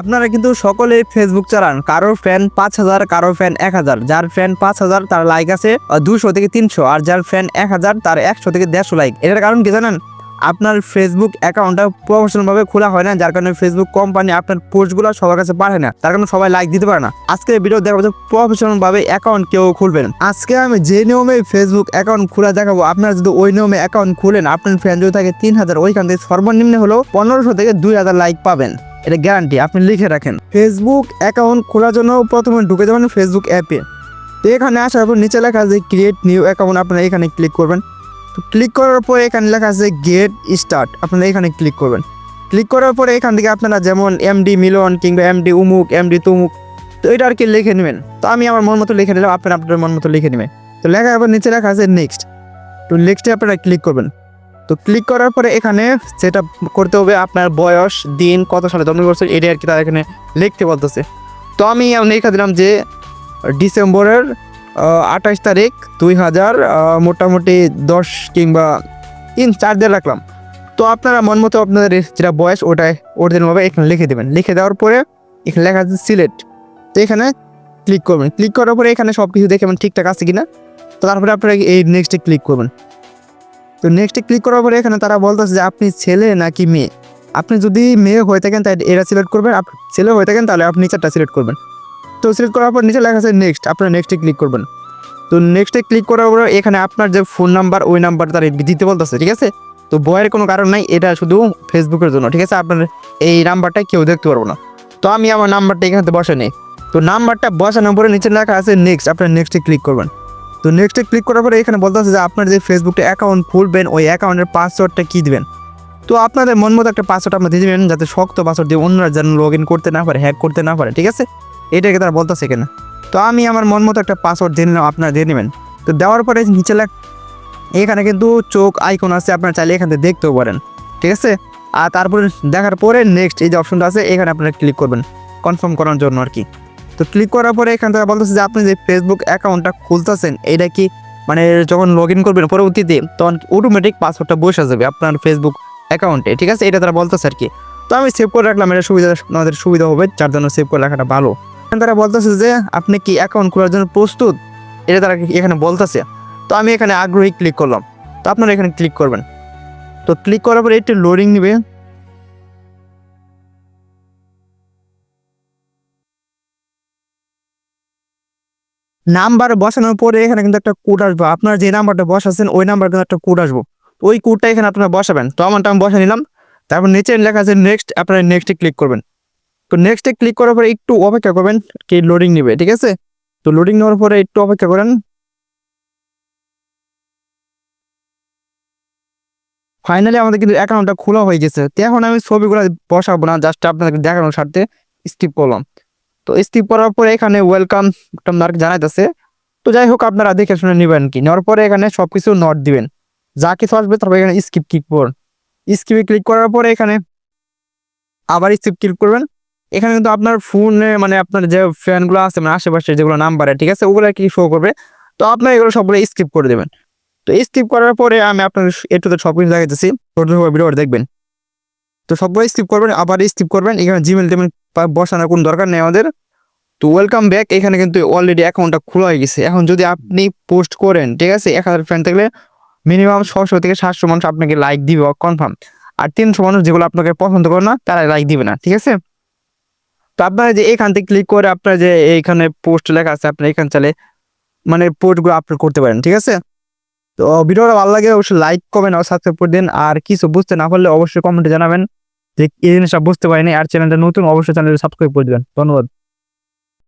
আপনারা কিন্তু সকলেই ফেসবুক চালান। কারোর ফ্যান পাঁচ হাজার, কারোর ফ্যান এক হাজার। যার ফ্যান পাঁচ হাজার, তার লাইক আছে দুশো থেকে তিনশো। আর যার ফ্যান এক হাজার, তার একশো থেকে দেড়শো লাইক এটার কারণ কি জানেন? আপনার ফেসবুক অ্যাকাউন্টটা প্রফেশনালভাবে খোলা হয় না, যার কারণে ফেসবুক কোম্পানি আপনার পোস্টগুলো সবার কাছে পাঠায় না। তার কারণে সবাই লাইক দিতে পারে না। আজকে ভিডিও দেখাবো যে প্রফেশনালভাবে অ্যাকাউন্ট কেউ খুলবেন আজকে আমি যে নিয়মে ফেসবুক অ্যাকাউন্ট খোলা দেখাবো, আপনারা যদি ওই নিয়মে অ্যাকাউন্ট খুলেন, আপনার ফ্যান যদি থাকে তিন হাজার, ওইখান থেকে সর্বনিম্ন হলো পনেরোশো থেকে দুই হাজার লাইক পাবেন। এটা গ্যারান্টি আপনি লিখে রাখেন। ফেসবুক অ্যাকাউন্ট খোলার জন্য প্রথমে ঢুকে যাবেন ফেসবুক অ্যাপে তো এখানে আসার পর নিচে লেখা আছে ক্রিয়েট নিউ অ্যাকাউন্ট আপনারা এখানে ক্লিক করবেন। তো ক্লিক করার পরে এখানে লেখা আছে গেট স্টার্ট আপনারা এখানে ক্লিক করবেন। ক্লিক করার পরে এখান থেকে আপনারা যেমন এমডি মিলন কিংবা এমডি উমুক এমডি তুমুক তো এটা আর কি লিখে নেবেন। তো আমি আমার মন মতো লিখে নিলাম, আপনারা আপনার মন মতো লিখে নেবেন। তো লেখার পর নিচে লেখা আছে নেক্সট তো নেক্সটে আপনারা ক্লিক করবেন। তো ক্লিক করার পরে এখানে সেটা করতে হবে আপনার বয়স, দিন, কত সালে জন্ম করছে এটা আর কি তারা এখানে লিখতে বলতেছে। তো আমি লেখা দিলাম যে, ডিসেম্বরের আঠাশ তারিখ দুই হাজার মোটামুটি দশ কিংবা তিন, চার দিন রাখলাম। তো আপনারা মন মতো আপনাদের যেটা বয়স, ওটাই অরিজিনালভাবে এখানে লিখে দেবেন। লিখে দেওয়ার পরে এখানে লেখা আছে সিলেট তো এখানে ক্লিক করবেন। ক্লিক করার পরে এখানে সব কিছু দেখে ঠিকঠাক আছে কিনা, তো তারপরে আপনারা এই নেক্সটে ক্লিক করবেন। তো নেক্সটে ক্লিক করার পরে এখানে তারা বলতেছে যে আপনি ছেলে নাকি মেয়ে? আপনি যদি মেয়ে হয়ে থাকেন তাই এরা সিলেক্ট করবেন আপ ছেলে হয়ে থাকেন তাহলে আপনি নিচেরটা সিলেক্ট করবেন। তো সিলেক্ট করার পর নিচে লেখা আছে নেক্সট আপনারা নেক্সটে ক্লিক করবেন। তো নেক্সটে ক্লিক করার পর এখানে আপনার যে ফোন নাম্বার ওই নাম্বার তার দিতে বলতেছে, ঠিক আছে? তো বয়ের কোনো কারণ নাই, এটা শুধু ফেসবুকের জন্য, ঠিক আছে? আপনার এই নাম্বারটা কেউ দেখতে পারব না। তো আমি আমার নাম্বারটা এখানে বসে নেই। তো নাম্বারটা বসানোর পরে নিচে লেখা আছে নেক্সট আপনার নেক্সটে ক্লিক করবেন। তো নেক্সটে ক্লিক করার পরে এখানে বলতেছে যে আপনার যে ফেসবুকটা অ্যাকাউন্ট খুলবেন, ওই অ্যাকাউন্টের পাসওয়ার্ডটা কী দিবেন? তো আপনাদের মন মতো একটা পাসওয়ার্ড আপনার দিয়ে দেবেন যাতে শক্ত পাসওয়ার্ড দিয়ে অন্যরা যেন লগ ইন করতে না পারে হ্যাক করতে না পারে, ঠিক আছে? এটাকে তারা বলতেছে এখানে। তো আমি আমার মন মতো একটা পাসওয়ার্ড দিয়ে নিলাম, আপনারা দিয়ে নেবেন তো দেওয়ার পরে নিচে লাগ এখানে কিন্তু চোখ আইকন আছে, আপনারা চাইলে এখান থেকে দেখতেও পারেন, ঠিক আছে? আর তারপরে দেখার পরে নেক্সট এই যে অপশনটা আছে, এখানে আপনারা ক্লিক করবেন কনফার্ম করার জন্য আর কি। তো ক্লিক করার পরে এখান থেকে বলতেছে যে আপনি যে ফেসবুক অ্যাকাউন্টটা খুলতেছেন, এটা কি মানে যখন লগ ইন করবেন পরবর্তীতে, তখন অটোমেটিক পাসওয়ার্ডটা বসে যাবে আপনার ফেসবুক অ্যাকাউন্টে ঠিক আছে? এটা তারা বলতেছে আর কি। তো আমি সেভ করে রাখলাম, এটা সুবিধা, আমাদের সুবিধা হবে, যার জন্য সেভ করে রাখাটা ভালো। এখানে তারা বলতেছে যে, আপনি কি অ্যাকাউন্ট খোলার জন্য প্রস্তুত? এটা তারা এখানে বলতেছে। তো আমি এখানে আগ্রহী ক্লিক করলাম। তো আপনারা এখানে ক্লিক করবেন। তো ক্লিক করার পরে একটু লোডিং নেবে। নাম্বার বসানোর পরে এখানে কিন্তু একটা কোড আসবে। আপনার যে নাম্বারটা বসাচ্ছেন, ওই নাম্বার কিন্তু একটা কোড আসব। ওই কোডটা এখানে আপনারা বসাবেন। তো আমারটা আমি বসা নিলাম। তারপর নিচে লেখা আছে নেক্সট আপনারা নেক্সটে ক্লিক করবেন। তো নেক্সটে ক্লিক করার পরে একটু অপেক্ষা করবেন কি লোডিং নেবে, ঠিক আছে? তো লোডিং নেওয়ার পরে একটু অপেক্ষা করেন। ফাইনালি আমাদের কিন্তু অ্যাকাউন্টটা খোলা হয়ে গেছে। তো এখন আমি ছবিগুলো বসাবো না জাস্ট আপনাদের দেখানোর স্বার্থে স্কিপ করলাম। তো স্কিপ করার পরে এখানে ওয়েলকাম মার্ক জানাইতেছে। তো যাই হোক আপনারা দেখে শুনে নেবেন কি। নেওয়ার পরে এখানে সব কিছু নোট দিবেন। যা কিছু আসবে, তারপর এখানে স্কিপ ক্লিক করুন। স্কিপে ক্লিক করার পরে এখানে আবার স্কিপ ক্লিক করবেন। এখানে কিন্তু আপনার ফোনে মানে আপনার যে ফ্যানগুলো আছে মানে আশেপাশে যেগুলো নাম্বারে ঠিক আছে? ওগুলো কি শো করবে? তো আপনার এগুলো সবগুলো স্কিপ করে দেবেন। তো স্কিপ করার পরে আমি আপনার একটু সব কিছু দেখাইতেছি। ভিডিও দেখবেন। তো সবগুলো স্কিপ করবেন আবার স্কিপ করবেন। এখানে জিমেল টিমেল বসানোর কোনো দরকার নেই আমাদের। তো ওয়েলকাম ব্যাক এখানে কিন্তু অলরেডি অ্যাকাউন্টটা খোলা হয়ে গেছে। এখন যদি আপনি পোস্ট করেন, ঠিক আছে? এক হাজার ফ্রেন্ড থাকলে মিনিমাম ছশো থেকে সাতশো মানুষ আপনাকে লাইক দিবে কনফার্ম আর তিনশো মানুষ যেগুলো আপনাকে পছন্দ করে না, তারা লাইক দিবে না, ঠিক আছে? তো আপনারা যে এখান থেকে ক্লিক করে আপনারা যে এইখানে পোস্ট লেখা আছে, আপনারা এখান চালে মানে পোস্টগুলো আপলোড করতে পারেন, ঠিক আছে? তো ভিডিওটা ভালো লাগে অবশ্যই লাইক করবেন আর সাবস্ক্রাইব করে দিন। আর কিছু বুঝতে না পারলে অবশ্যই কমেন্টে জানাবেন। যে এই জিনিসটা বুঝতে পারিনি আর চ্যানেলটা নতুন অবশ্যই চ্যানেলটা সাবস্ক্রাইব করে দেবেন ধন্যবাদ